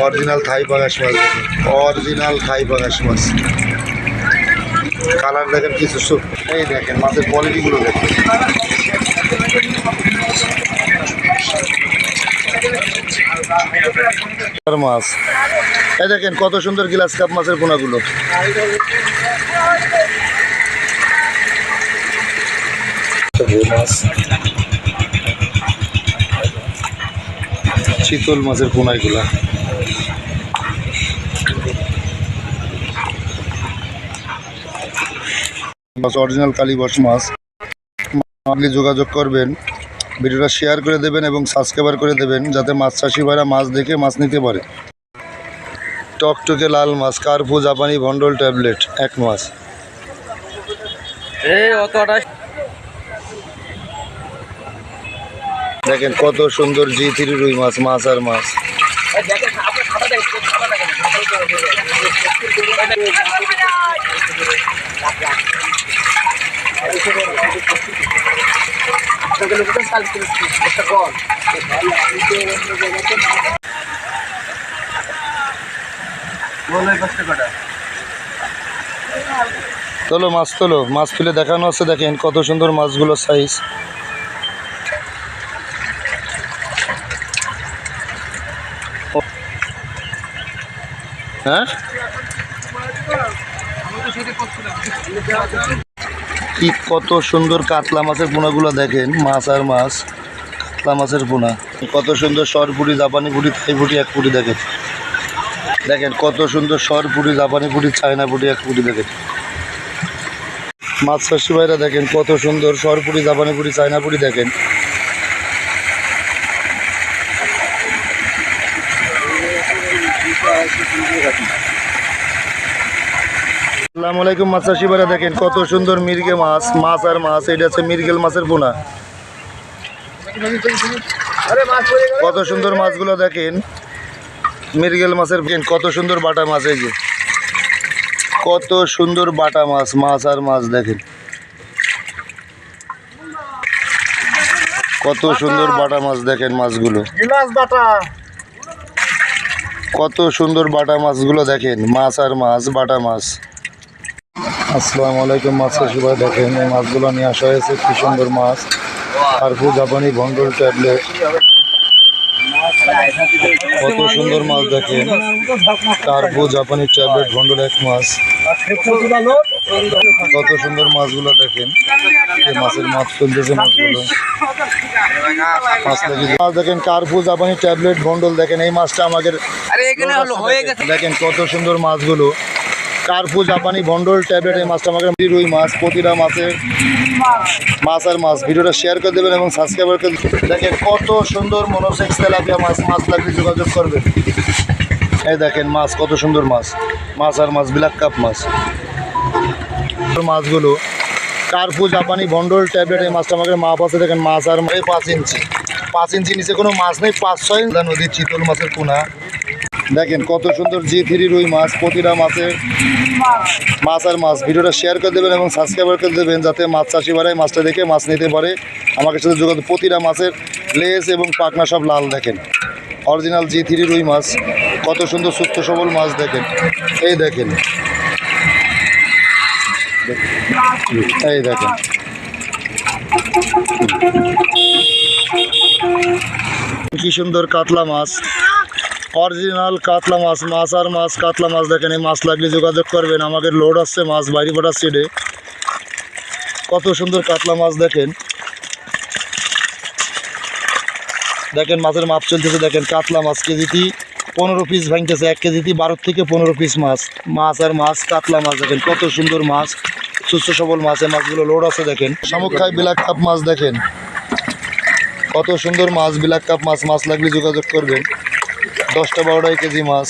Original থাই পাঙাশ মাছ, original থাই পাঙাশ মাছ। Colour দেখেন কিছু সু- এই দেখেন, মাছের কোয়ালিটিগুলো দেখেন। মাছ। এই দেখেন, কত সুন্দর গ্লাস কাপ মাছের পোনাগুলো। চিতল মাছের পোনাগুলা। মাছ অরিজিনাল কালীবাস মাছ। আপনি যোগাযোগ করবেন ভিডিওটা শেয়ার করে দেবেন এবং সাবস্ক্রাইবার করে দেবেন যাতে মাছ চাষি ভাইরা মাছ দেখে মাছ নিতে পারে। টকটকে লাল মাছ কার্পু জাপানি ভন্ডল ট্যাবলেট এক মাছ। দেখেন কত সুন্দর জি থ্রি রুই মাছ মাছ আর মাছ। তোলো মাছ তোলো মাছ তুলে দেখানো আছে দেখেন কত সুন্দর মাছগুলো সাইজ হ্যাঁ? কি কত সুন্দর কাতলা মাছের পোনাগুলো দেখেন, মাছ আর মাছ, কাতলা মাছের পোনা। কত সুন্দর সরপুরি জাপানি পুরি থাই পুরি এক পুরি দেখেন। দেখেন কত সুন্দর সরপুরি জাপানি পুরি চায়না পুরি এক পুরি দেখেন। মাছ চাষি ভাইরা দেখেন কত সুন্দর সরপুরি জাপানি পুরি চায়না পুরি দেখেন। আসসালামু আলাইকুম মাছ চাষি ভাইরা দেখেন কত সুন্দর মির্গে মাছ মাছ আর মাছ এটা হচ্ছে মির্গেল মাছের পোনা কত সুন্দর মাছগুলো দেখেন মির্গেল মাছের কত সুন্দর বাটা মাছ এই যে। কত সুন্দর বাটা মাছ মাছ আর মাছ দেখেন। কত সুন্দর বাটা মাছ দেখেন মাছগুলো। কত সুন্দর বাটা মাছগুলো দেখেন মাছ আর মাছ বাটা মাছ। আসসালামু আলাইকুম মাছ চাষি ভাই দেখেন এই মাছগুলো নিয়ে আসা হয়েছে কি সুন্দর মাছ। কার্পু জাপানি ভন্ডল ট্যাবলেট। কত সুন্দর মাছ দেখেন। কার্পু জাপানি ট্যাবলেট ভন্ডল এক মাছ। কত সুন্দর মাছগুলো দেখেন। এই মাছের মাছ চলতেছে মাছগুলো। মাছ দেখেন কার্পু জাপানি ট্যাবলেট ভন্ডল দেখেন। এই মাছটা আমাদের হয়ে দেখেন কত সুন্দর মাছগুলো। কার্পু জাপানি ভন্ডল ট্যাবলেট এই মাছটা আমাকে রুই মাছ, প্রতিটা মাছের মাছ আর মাছ। ভিডিওটা শেয়ার করে দেবেন এবং সাবস্ক্রাইব করে। দেখেন কত সুন্দর মনোসেক্স তেলাপিয়া মাছ মাছ লাগলে যোগাযোগ করবেন। এই দেখেন মাছ, কত সুন্দর মাছ। মাছ আর মাছ ব্ল্যাক কাপ মাছ। মাছগুলো কার্পু জাপানি ভন্ডল ট্যাবলেট এই মাছটা আমাকে মাপ আছে। দেখেন মাছ আর পাঁচ ইঞ্চি। পাঁচ ইঞ্চি নিচে কোনো মাছ নেই, পাঁচ ছয়। নদীর চিতল মাছের পোনা। দেখেন কত সুন্দর জি থ্রি রুই মাছ, প্রতিটা মাছের মাছ আর মাছ। ভিডিওটা শেয়ার করে দেবেন এবং সাবস্ক্রাইব করে দেবেন যাতে মাছ চাষি বাড়ায় মাছটা দেখে মাছ নিতে পারে। আমাকে সাথে যোগাযোগ, প্রতিটা মাছের লেস এবং পাকনা সব লাল দেখেন। অরিজিনাল জি থ্রি রুই মাছ, কত সুন্দর সুস্থ সবল মাছ দেখেন। এই দেখেন। এই দেখেন। কি সুন্দর কাতলা মাছ। অরিজিনাল কাতলা মাছ মাছ আর মাছ, কাতলা মাছ দেখেন, এই মাছ লাগলে যোগাযোগ করবেন। আমাদের লোড আসছে মাছ বাইরে পাঠার সিডে কত সুন্দর কাতলা মাছ দেখেন। দেখেন মাছের মাপ চলতেছে, দেখেন কাতলা মাছ কেজিটি পনেরো পিস ভাঙতেছে, এক কেজিটি বারো থেকে পনেরো পিস মাছ। মাছ আর মাছ, কাতলা মাছ দেখেন, কত সুন্দর মাছ। সুস্থ সবল মাছ, এই মাছগুলো লোড আছে দেখেন। শামুক খাই বিলাক কাপ মাছ দেখেন। কত সুন্দর মাছ, বিলাক কাপ মাছ মাছ লাগলে যোগাযোগ করবেন। দশটা বারোটাই কেজি মাছ।